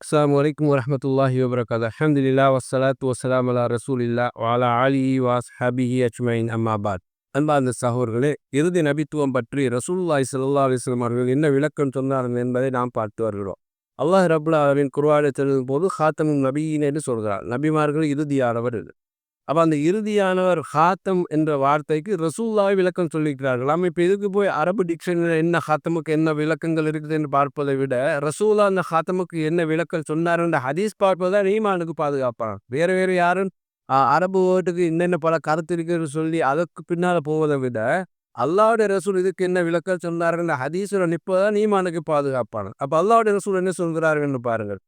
அஸ்லாம் வலைக்கம் வரமத்துல்லாஹி வபரகாத் அஹமதுல்லா வசலாத் வசலாம் அலா ரசூலில்லா வாலா அலி வாஸ் ஹபிஹி அச்மைன் அம்மாபாத் அன்பார்ந்த சகோர்களே இறுதி நபித்துவம் பற்றி ரசூல்லாய் சல்லா அலிஸ்லாம் அவர்கள் என்ன விளக்கம் சொன்னார்கள் என்பதை நாம் பார்த்து வருகிறோம். அல்லாஹ் ரபுல்லா அவரின் குருவாடை செல்லும் போது ஹாத்தமும் நபியின் என்று சொல்கிறார். நபிமார்கள் இறுதியானவர் இது. அப்போ அந்த இறுதியானவர் ஹாத்தம் என்ற வார்த்தைக்கு ரசூல்லாவை விளக்கம் சொல்லிக்கிறார்கள். நம்ம இப்போ இதுக்கு போய் அரபு டிக்ஷனரி என்ன ஹாத்தமுக்கு என்ன விளக்கங்கள் இருக்குது என்று பார்ப்பதை விட ரசூல்லா அந்த ஹாத்தமுக்கு என்ன விளக்கம் சொன்னார் ஹதீஸ் பார்ப்பதான் ரீமானுக்கு பாதுகாப்பான் வேறு வேறு யாரும் அரபு வேர்ட்டுக்கு என்னென்ன பல கருத்து இருக்குன்னு சொல்லி அதுக்கு பின்னால் போவதை விட அல்லாவுடைய ரசூல் இதுக்கு என்ன விளக்கம் சொன்னார்கள் ஹதீஸுடன் நிற்பதான் நீமானுக்கு பாதுகாப்பான அப்போ அல்லாவுடைய ரசூல் என்ன சொல்கிறார்கள் பாருங்கள்.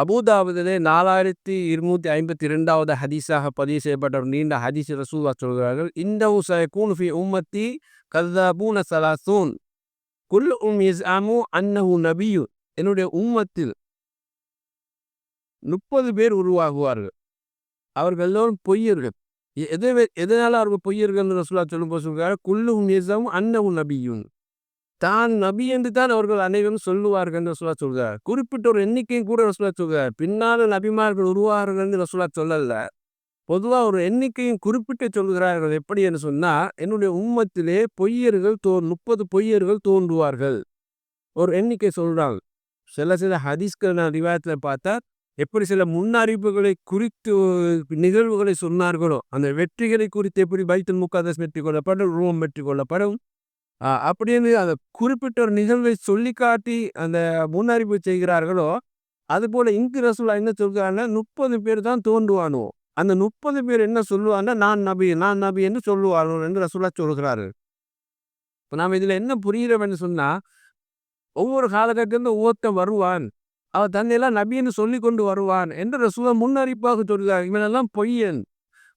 அபுதாபுதிலே நாலாயிரத்தி இருநூத்தி ஐம்பத்தி ரெண்டாவது ஹதீஸாக பதிவு செய்யப்பட்ட ஒரு நீண்ட ஹதீஸ் ரசூலா சொல்கிறார்கள். இந்த கூனுஃபி உம்மத்தி கல்லாபூன சலாசூன். குல் உம் இஸ் அமு அன்னஹு நபியு என்னுடைய உம்மத்தில் முப்பது பேர் உருவாகுவார்கள். அவர்கள் எல்லோரும் பொய்யர்கள். எதை எதனால அவர்கள் பொய்யர்கள் ரசூலா சொல்லும்போது சொல்கிறார் குல்லு உம் இஸ் அமு அன்னஹு நபியுன். தான் நபி என்று தான் அவர்கள் அனைவரும் சொல்லுவார்கள் என்று ரசூலா சொல்கிறார் குறிப்பிட்ட ஒரு எண்ணிக்கையும் கூட ரசூலா சொல்கிறார் பின்னால் நபிமார்கள் உருவார்கள் என்று ரசூலா சொல்லல. பொதுவாக ஒரு எண்ணிக்கையும் குறிப்பிட்டு சொல்கிறார்கள். எப்படி என்று சொன்னால் என்னுடைய உம்மத்திலே பொய்யர்கள் தோ முப்பது பொய்யர்கள் தோன்றுவார்கள். ஒரு எண்ணிக்கை சொல்றாங்க. சில சில ஹதீஸ்கள் நான் ரிவாயத்தில் பார்த்தா எப்படி சில முன்னறிவுகளை குறித்து நிகழ்வுகளை சொன்னார்களோ அந்த வெற்றிகளை குறித்து எப்படி பைத்தல் முக்காதஸ் வெற்றி கொள்ளப்படும் ரூபம் வெற்றி கொள்ளப்படும் அப்படின்னு அந்த குறிப்பிட்ட ஒரு நிகழ்வை சொல்லி காட்டி அந்த முன்னறிவு செய்கிறார்களோ அதுபோல் இங்கு ரசூலா என்ன சொல்கிறாங்கன்னா முப்பது பேர் தான் தோன்றுவானோ? அந்த முப்பது பேர் என்ன சொல்லுவாங்கன்னா நான் நபி நான் நபி என்று சொல்லுவானோ என்று ரசூலா சொல்கிறாரு இப்போ நாம் இதில் என்ன புரிகிறவன்னு சொன்னால் ஒவ்வொரு காலகட்டத்தில் ஒவ்வொருத்தன் வருவான். அவன் தன்னையெல்லாம் நபின்னு சொல்லி கொண்டு வருவான் என்று ரசூலா முன்னறிப்பாக சொல்கிறார். இவனெல்லாம் பொய்யன்.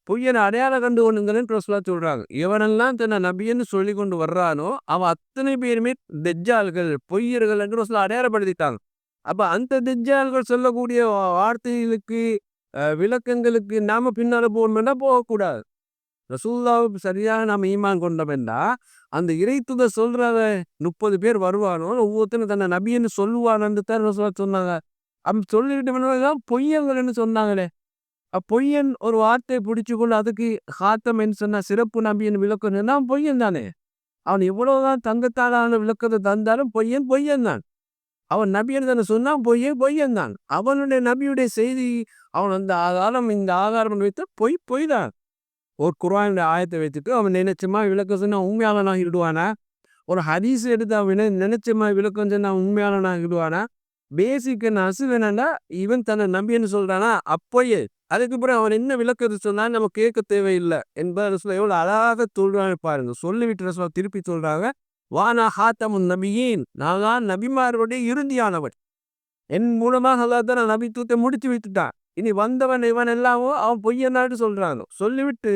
பொய்யனை அடையாளம் கண்டு கொண்டுங்கன்னு ரசூலா சொல்றாங்க. இவனெல்லாம் தன்னை நபின்னு சொல்லி கொண்டு வர்றானோ அவன் அத்தனை பேருமே தெஜ்ஜால்கள் பொய்யர்கள் என்று ரசூலா அடையாளப்படுத்திட்டாங்க. அப்ப அந்த தெஜ்ஜால்கள் சொல்லக்கூடிய வார்த்தைகளுக்கு விளக்கங்களுக்கு நாம பின்னால போகணும்னா போகக்கூடாது. ரசூல்லாவுக்கு சரியாக நாம் ஈமான் கொண்டோம்னா அந்த இறைத்துத சொல்றத முப்பது பேர் வருவானோ ஒவ்வொருத்தரும் தன்னை நபின்னு சொல்லுவான்னு தான் ரசூலா சொன்னாங்க. அப்படி சொல்லிட்டு பொய்யங்கள்னு சொன்னாங்களே. பொய்யன் ஒரு வார்த்தை பிடிச்சு கொண்டு அதுக்கு ஹாத்தம் என்று சொன்ன சிறப்பு நம்பியின் விளக்கணும்னா பொய்யன் தானே. அவன் எவ்வளவுதான் தங்கத்தாலான விளக்கத்தை தந்தாலும் பொய்யன் பொய்யன் தான். அவன் நபியன் தானே சொன்னான் பொய்யே பொய்யன் தான். அவனுடைய நபியுடைய செய்தி அவன் அந்த ஆதாரம் இந்த ஆதாரம் வைத்து பொய் பொய் தான் ஒரு குரானுடைய ஆயத்தை வைத்துட்டு அவன் நினைச்சமா விளக்கம் சொன்னா உண்மையாளனாக இடுவானா ஒரு ஹதீஸ் எடுத்து அவன் நினைச்சமா விளக்கம் சொன்னா உண்மையாளனாக இடுவானா பேசிக் அசு வேணாண்டா இவன் தன்னை நம்பின்னு சொல்றானா அப்போயே. அதுக்கு அவன் என்ன விளக்கத்தை சொன்னான்னு நம்ம கேட்க தேவையில்லை என்பதை சொல்ல எவ்வளோ அழகாக சொல்றான்னு பாருங்க. சொல்லிவிட்டு ரசோலா திருப்பி சொல்றாங்க வானா ஹாத்தமுன் நபியின். நான் தான் நபிமாரோடைய இறுதியானவன். என் மூலமாக அல்லா தான் நபி தூத்தை முடிச்சு விட்டுட்டான் இனி வந்தவன் இவன் எல்லாமோ அவன் பொய்யனாட்டு சொல்றாங்க. சொல்லிவிட்டு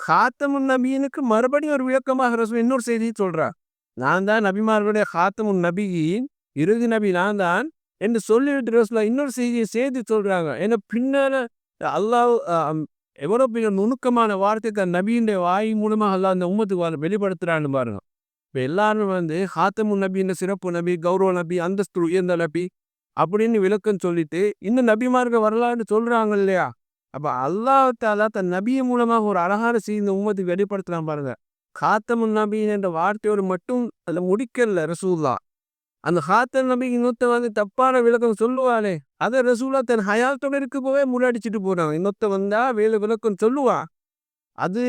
ஹாத்தமுன் நபியனுக்கு மறுபடியும் ஒரு விளக்கமாக ரசம் இன்னொரு செய்தியை சொல்றான். நான் தான் நபிமார்களுடைய ஹாத்தமுன் நபியின். இறுதி நபி நான் தான் என்று சொல்லிவிட்டு ரசோலா இன்னொரு செய்தியை சேர்த்து சொல்றாங்க. ஏன்னா பின்னால அல்லாஹ் எவ்வளோ பெரிய நுணுக்கமான வார்த்தை தன் நபியுடைய வாய் மூலமாக அல்லாஹ் அந்த உம்மத்துக்கு வெளிப்படுத்துறான்னு பாருங்க. இப்போ எல்லாரும் வந்து ஹாத்தமு நபின்ற சிறப்பு நபி கௌரவ நபி அந்தஸ்து உயர்ந்த நபி அப்படின்னு விளக்கம் சொல்லிட்டு இந்த நபிமார்க்க வரலான்னு சொல்றாங்க இல்லையா? அப்ப அல்லாஹாலா தன் நபியின் மூலமாக ஒரு அழகான செய்தி இந்த உம்மத்துக்கு வெளிப்படுத்தலாம் பாருங்க. காத்தமு நபி என்ற வார்த்தையோடு மட்டும் அதில் முடிக்கல ரசூல்லா அந்த ஹாத்தன் நபி இன்னொத்த வந்து தப்பான விளக்கம் சொல்லுவானே அதை ரசூலா தன் ஹயாத்தோட இருக்கு போவே முன்னாடிச்சிட்டு போறாங்க இன்னொத்த வந்தா வேலை விளக்கம் சொல்லுவான் அது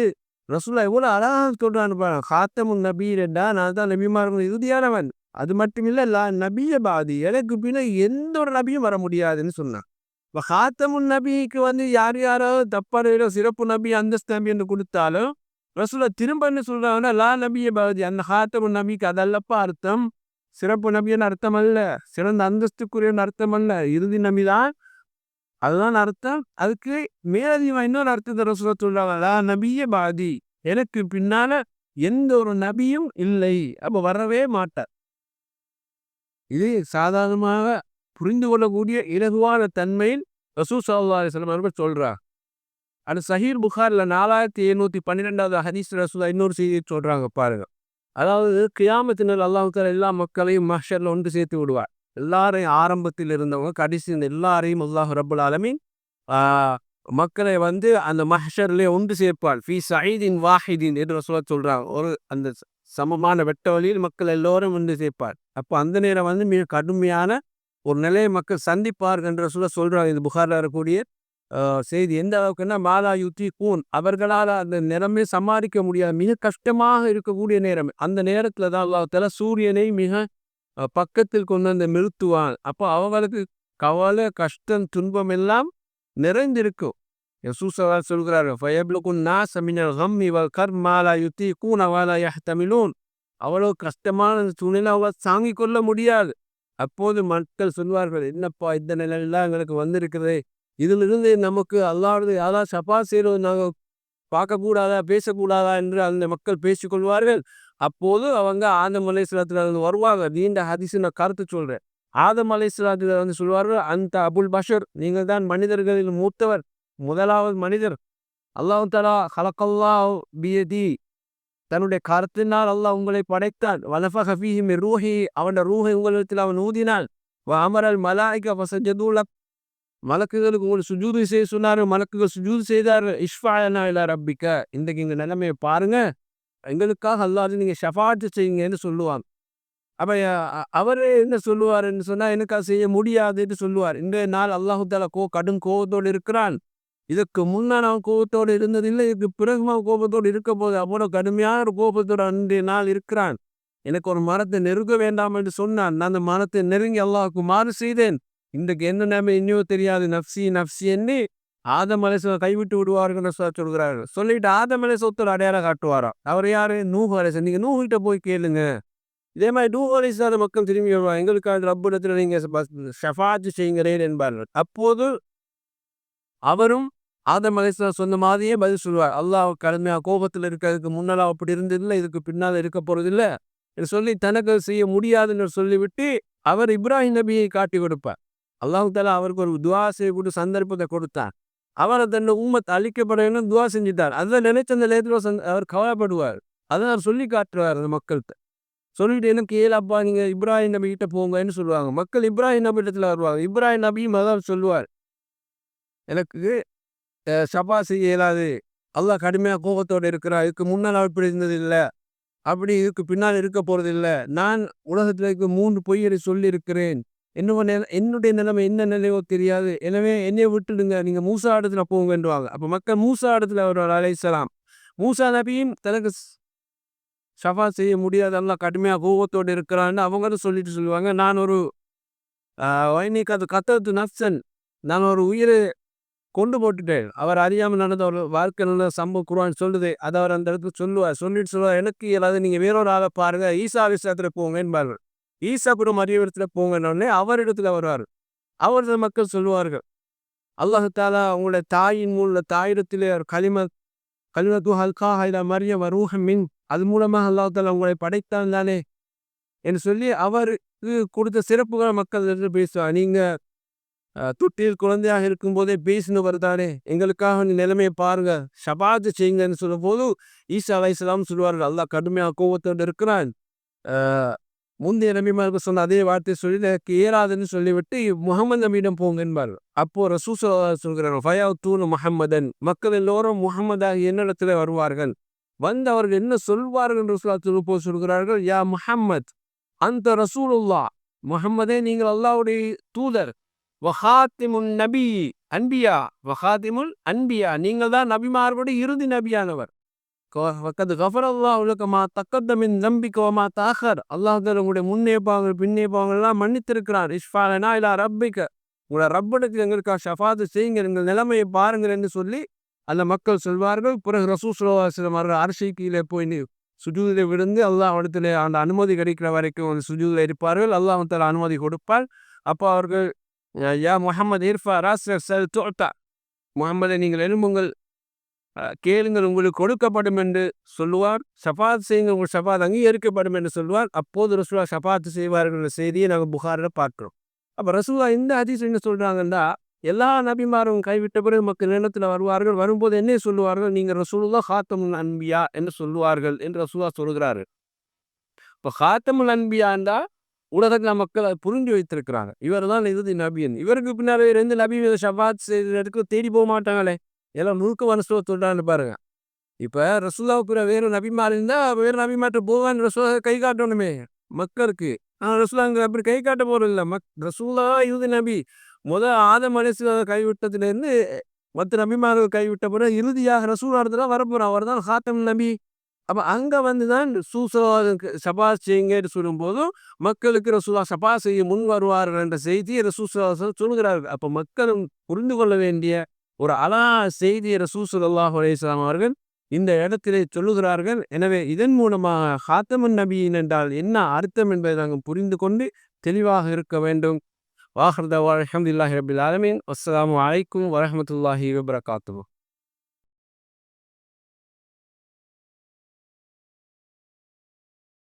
ரசூலா எவ்வளவு அழகாக சொல்றான்னு பாருங்க. ஹாத்தமுன் நபி ரெண்டா நான் தான் நபிமார்கள் இறுதியானவன் அது மட்டும் இல்ல நபிய பாதி. எனக்கு பின்ன எந்த ஒரு நபியும் வர முடியாதுன்னு சொன்னான். இப்போ ஹாத்தமுன் நபிக்கு வந்து யார் யாராவது தப்பான சிறப்பு நபி அந்தஸ்து நபி என்று கொடுத்தாலும் ரசூலா திரும்ப என்ன சொல்றாங்கன்னா லா நபிய பாதி. அந்த ஹாத்தமுன் நபிக்கு அதல்லப்பா அர்த்தம் சிறப்பு நபின்னு அர்த்தம் அல்ல. சிறந்த அந்தஸ்துக்குரியன்னு அர்த்தம் அல்ல. இறுதி நபிதான் அதுதான் அர்த்தம். அதுக்கு மேலதிகமாக இன்னொரு அர்த்தத்தை ரசூலா சொல்றாங்க. நபிய பாதி. எனக்கு பின்னால எந்த ஒரு நபியும் இல்லை. அப்ப வரவே மாட்டார். இது சாதாரணமாக புரிந்து கொள்ளக்கூடிய இலகுவான தன்மையில் ரசூ சல்லா அலிஸ்லாம் அவர்கள் சொல்றார் அது சஹீர் புகாரில் நாலாயிரத்தி எழுநூத்தி பன்னிரெண்டாவது ஹதீஸ் ரசூலா இன்னொரு செய்தி சொல்றாங்க பாருங்க. அதாவது கியாமத்தினர் அல்லாஹால எல்லா மக்களையும் மஷரில் ஒன்று சேர்த்து விடுவார். எல்லாரையும் ஆரம்பத்தில் இருந்தவங்க கடைசி இந்த எல்லாரையும் அல்லாஹ் ரபுல் ஆலமின் மக்களை வந்து அந்த மஹ்ஷர்ல ஒன்று சேர்ப்பாள் ஃபி சயீதின் வாஹிதீன் என்று சொல்ல சொல்கிறாங்க ஒரு அந்த சமமான வெட்ட வழியில் மக்கள் எல்லோரும் ஒன்று சேர்ப்பார். அப்போ அந்த நேரம் வந்து மிக கடுமையான ஒரு நிலையை மக்கள் சந்திப்பார்கள் என்று சொல்ல சொல்கிறாங்க இது புகாரில் வரக்கூடிய செய்தி எந்த அளவுக்குன்னா மாலா யுத்தி கூன் அவர்களால் அந்த நிறமே சமாளிக்க முடியாது. மிக கஷ்டமாக இருக்கக்கூடிய நேரம். அந்த நேரத்துல தான் அல்லாஹ் சூரியனை மிக பக்கத்தில் கொண்டு வந்து நிறுத்துவான். அப்போ அவங்களுக்கு கவலை கஷ்டம் துன்பம் எல்லாம் நிறைந்திருக்கும். யசூசவா சொல்கிறார்கள் ஃபயப்லுகுன் நாஸ மினல் கம்மி இவள் கர் மாலா யுத்தி கூன வாலா யஹ்தமிலூன். அவ்வளவு கஷ்டமான சூழ்நிலை அவள் தாங்கிக் கொள்ள முடியாது. அப்போது மக்கள் சொல்வார்கள் என்னப்பா இந்த நிலையெல்லாம் எங்களுக்கு வந்திருக்கிறதே இதிலிருந்து நமக்கு அல்லாவது யாராவது சபா செய்வது நாங்கள் பார்க்கக்கூடாதா பேசக்கூடாதா என்று அந்த மக்கள் பேசிக்கொள்வார்கள் அப்போது அவங்க ஆதம் அலைஹிஸ்ஸலாத்துல வருவாங்க. நீண்ட ஹதீஸ் நான் கருத்து சொல்றேன். ஆதம் அலைஹிஸ்ஸலாத்துல வந்து சொல்வார்கள் அந்த அபுல் பஷர். நீங்கள் தான் மனிதர்களில் மூத்தவர் முதலாவது மனிதர். அல்லாஹ் தலா ஹலக்கல்லா பியதி. தன்னுடைய கருத்தினால் அல்லாஹ் உங்களை படைத்தான். வலஃபக ஃபீஹி மின் ரூஹி. அவன் ரூஹை உங்களிடத்தில் அவன் ஊதினான் வ அமரல் மலாய்க ஃபசஜதுல மலக்குகளுக்கு உங்களுக்கு சுஜூது செய்ய சொன்னாரு மலக்குகள் சுஜூது செய்தாரு. இஷ்ஃபாயனா இலா ரப்பிக்க. இன்றைக்கு இந்த நிலைமையை பாருங்க. எங்களுக்காக அல்லாது நீங்க ஷஃபாட்டு செய்யுங்கன்னு சொல்லுவாங்க. அப்போ அவரே என்ன சொல்லுவாருன்னு சொன்னா எனக்கா செய்ய முடியாதுன்னு சொல்லுவார். இன்றைய நாள் அல்லாஹு தாலா கோ கடும் கோபத்தோடு இருக்கிறான். இதுக்கு முன்னே நான் கோபத்தோடு இருந்ததில்லை இதுக்கு பிறகு நான் கோபத்தோடு இருக்க போது அவ்வளோ கடுமையான ஒரு கோபத்தோடு அன்றைய நாள் இருக்கிறான். எனக்கு ஒரு மரத்தை நெருங்க வேண்டாம் என்று சொன்னான். நான் அந்த மரத்தை நெருங்கி அல்லாஹ்வுக்கு மாறு செய்தேன். இன்றைக்கு என்ன நிலைமை இன்னும் தெரியாது நப்சி நப்சி ஆதமலை கைவிட்டு விடுவார்கள் சொல்கிறாரு சொல்லிட்டு ஆதமலை அலேச அடையாளம் காட்டுவாராம். அவர் யாரு? நூஹ் அலேசன் நீங்க நூஹ் போய் கேளுங்க. இதே மாதிரி நூஹ் அலேசாத மக்கள் திரும்பி வருவாங்க. எங்களுக்காக ரப்பிடத்தில் நீங்க ஷஃபாஜ் செய்கிறேன் என்பார்கள். அப்போது அவரும் ஆதம் அலைஹிஸ்ஸலாம் சொன்ன மாதிரியே பதில் சொல்லுவார். அல்லாஹ் கடுமையாக கோபத்தில் இருக்கிறதுக்கு முன்னால் அப்படி இருந்ததில்லை. இதுக்கு பின்னால் இருக்க போறதில்ல என்று சொல்லி தனக்கு செய்ய முடியாதுன்னு சொல்லிவிட்டு அவர் இப்ராஹிம் நபியை காட்டி கொடுப்பார். அல்லாஹ் அவருக்கு ஒரு துவா செய்யக்கூடிய சந்தர்ப்பத்தை கொடுத்தார். அவர் தன்னை உம்மத் அழிக்கப்பட வேண்டும் துவா செஞ்சுட்டார். அதை நினைச்ச அந்த நேரத்தில் அவர் கவலைப்படுவார். அதை அவர் சொல்லி காட்டுவார் அந்த மக்கள்கிட்ட. சொல்லிட்டு எனக்கு ஏழப்பா நீங்கள் இப்ராஹிம் நபி கிட்ட போங்கன்னு சொல்லுவாங்க. மக்கள் இப்ராஹிம் நபி இடத்துல வருவாங்க. இப்ராஹிம் நபியும் அதான் சொல்லுவார். எனக்கு சபா செய்ய இயலாது. அல்லாஹ் கடுமையாக கோபத்தோடு இருக்கிறார் இதுக்கு முன்னால் அப்படி இருந்தது இல்லை. அப்படி இதுக்கு பின்னால் இருக்க போகிறது இல்லை. நான் உலகத்தில் இருக்க மூன்று பொய்யரை சொல்லியிருக்கிறேன். என்னோட நில என்னுடைய நிலைமை என்ன நிலையோ தெரியாது. எனவே என்னைய விட்டுடுங்க நீங்க மூசா இடத்துல போங்கன்றுவாங்க அப்ப மக்கள் மூசா இடத்துல அவர் அலைசலாம் மூசா நபியும் தனக்கு சஃபா ஷஃபா செய்ய முடியாது. எல்லாம் கடுமையாக கோபத்தோடு இருக்கிறான்னு அவங்களும் சொல்லிட்டு சொல்லுவாங்க. நான் ஒரு வைனிக்கு அது கத்தத்து நப்சன் நான் ஒரு உயிரை கொண்டு போட்டுட்டேன். அவர் அறியாமல் நடந்த ஒரு வாழ்க்கை நல்ல சம்பவம் குருவான் சொல்லுது. அதை அவர் அந்த இடத்துல சொல்லுவார். சொல்லிட்டு சொல்லுவார் எனக்கு இயலாது. நீங்க வேறொரு ஆளை பாருங்க. ஈசா விஷயத்துல போங்க என்பார்கள் ஈசாபுரம் அறிவிடத்துல போங்கன்னொடனே அவர் இடத்துல வருவார். அவரது மக்கள் சொல்லுவார்கள். அல்லாஹு தாலா உங்களுடைய தாயின் மூல தாயிடத்திலே ஒரு களிம கலிமத்து ஹல்கா ஹைலா மரிய வரூஹ மின் அது மூலமாக அல்லாஹு தாலா உங்களை படைத்தான் தானே என்று சொல்லி அவருக்கு கொடுத்த சிறப்புகளை மக்கள் என்று பேசுவார். நீங்க தொட்டியில் குழந்தையாக இருக்கும்போதே பேசினவர் தானே. எங்களுக்காக நீ நிலைமையை பாருங்க. ஷபாத்து செய்யுங்கன்னு சொல்லும் போது ஈசா அலைசலாம் சொல்லுவார்கள். அல்லாஹ் கடுமையாக கோபத்தோடு இருக்கிறான். முந்தைய நபிமாருக்கு சொன்ன அதே வார்த்தையை சொல்லி எனக்கு ஏறாதுன்னு சொல்லிவிட்டு முகமது நபியிடம் போங்க என்பார் அப்போ ரசூ சொல்கிறார் ஃபயா தூணு முகமதன் மக்கள் எல்லோரும் முகமதாக என்னிடத்துல வருவார்கள். வந்து அவர்கள் என்ன சொல்வார்கள் என்று ரசூலுல்லாஹ் போ சொல்கிறார்கள் யா முஹம்மத் அந்த ரசூலுல்லா முஹம்மதே நீங்கள் அல்லாவுடைய தூதர். வஹாத்திமுன் நபி அன்பியா. வஹாத்திமுல் அன்பியா. நீங்கள் தான் நபிமார்களுடைய இறுதி நபியானவர். வக்கது கஃபரல்லா உலகமா தக்கத்தமின் நம்பிக்கோமா தாகர் அல்லாஹ் உங்களுடைய முன்னே பின்னேப்பாங்க பின்னே எல்லாம் மன்னித்திருக்கிறார். இஷ்ஃபாலனா இலா ரப்பிக்க. உங்களை ரப்பனுக்கு எங்களுக்காக ஷஃபாத்து செய்யுங்க எங்கள் நிலைமையை பாருங்கள் என்று சொல்லி அந்த மக்கள் சொல்வார்கள். பிறகு ரசூஸ்லம் அவர்கள் அரசை கீழே போய் சுஜூதில் விழுந்து அல்லாஹ் இடத்துல அந்த அனுமதி கிடைக்கிற வரைக்கும் அந்த சுஜூதில் இருப்பார்கள். அல்லாஹ் தஆலா அனுமதி கொடுப்பார் அப்போ அவர்கள் யா முஹம்மது இர்ஃபா ராஸ் சல் தோட்டா முகமதை நீங்கள் எழும்புங்கள். கேளுங்கள் உங்களுக்கு கொடுக்கப்படும் என்று சொல்லுவார். ஷபாத் செய்யுங்க உங்கள் ஷஃபாத் அங்கீகரிக்கப்படும் என்று சொல்லுவார். அப்போது ரசூலா ஷஃபாத் செய்வார்கள் என்ற செய்தியை நாங்கள் புகாரில் பார்க்கிறோம். அப்போ ரசூலா இந்த அதிசயம் என்ன சொல்கிறாங்கன்னா எல்லா நபிமாரும் கைவிட்ட பிறகு மக்கள் நிலத்தில் வருவார்கள். வரும்போது என்ன சொல்லுவார்கள்? நீங்கள் ரசூலுல்லா ஹாத்தமுல் அன்பியா என்று சொல்லுவார்கள் என்று ரசூலா சொல்கிறாரு. இப்போ ஹாத்தமுல் இருந்தால் உலகத்தில் மக்கள் அதை புரிஞ்சு வைத்திருக்கிறாங்க. இவர் தான் இறுதி நபியன் இவருக்கு பின்னால் இருந்து நபி ஷபாத் செய்யறதுக்கு தேடி போக மாட்டாங்களே. எல்லாம் முழுக்க மனசுவ சொல்றான்னு பாருங்க. இப்போ ரசுல்லாவுக்கு வேறு நபிமார் இருந்தால் வேறு நபிமாற்ற போவான் ரசூலா கை காட்டணுமே மக்களுக்கு. ஆனால் ரசூலாங்க அப்படி கை காட்ட போகிறது இல்லை. மக் ரசூலா இறுதி நபி முத ஆத மனசு கைவிட்டதுலேருந்து மற்ற நபிமார்கள் கைவிட்ட பிறகு இறுதியாக ரசூலாரத்துல வரப்போகிறான் அவர் தான் ஹாத்தம் நபி. அப்போ அங்கே வந்து தான் சூசா சபா செய்யுங்கன்னு சொல்லும்போதும் மக்களுக்கு ரசூலா சபா செய்ய முன் வருவார்கள் என்ற செய்தியை ரசூசலா சொல்கிறார்கள் அப்போ மக்களும் புரிந்து கொள்ள வேண்டிய ஒரு அலா செய்தியை ரசூசல் அல்லாஹ் அவர்கள் இந்த இடத்திலே சொல்லுகிறார்கள். எனவே இதன் மூலமாக ஹாத்தமன் நபியின் என்றால் என்ன அர்த்தம் என்பதை நாங்கள் புரிந்து கொண்டு தெளிவாக இருக்க வேண்டும். வாஹர்தவா அலமதுல்லாஹி ரபில் ஆலமீன். அஸ்லாம் வலைக்கும் வரமத்துல்லாஹி வபரகாத்து